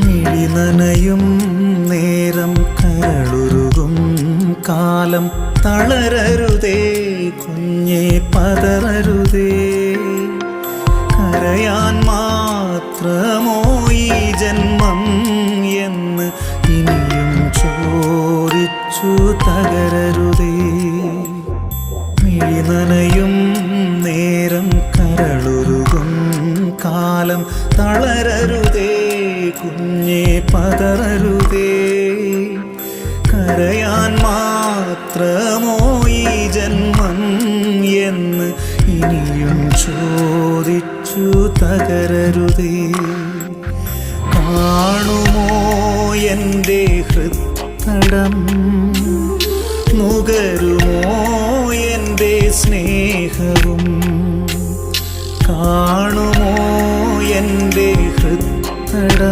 നനയും നേരം കരളുരുകും കാലം തളരരുതേ കുഞ്ഞെ പതറരുതേ. കരയാൻ മാത്രമോ ഈ ജന്മം എന്ന് ഇനിയും ചോദിച്ചു തകരരുതേ. നനയും നേരം കരളുരുകും കാലം തളരരുതേ. കുഞ്ഞേ പതറരുതേ. കരയാൻ മാത്രമോ ഈ ജന്മം എന്ന് ഇനിയും ചോദിച്ചു തകരരുതേ. കാണുമോ എന്റെ ഹൃത്തടം? നുകരുമോ എന്റെ സ്നേഹവും? കാണുമോ എന്റെ ഹൃത്തടം?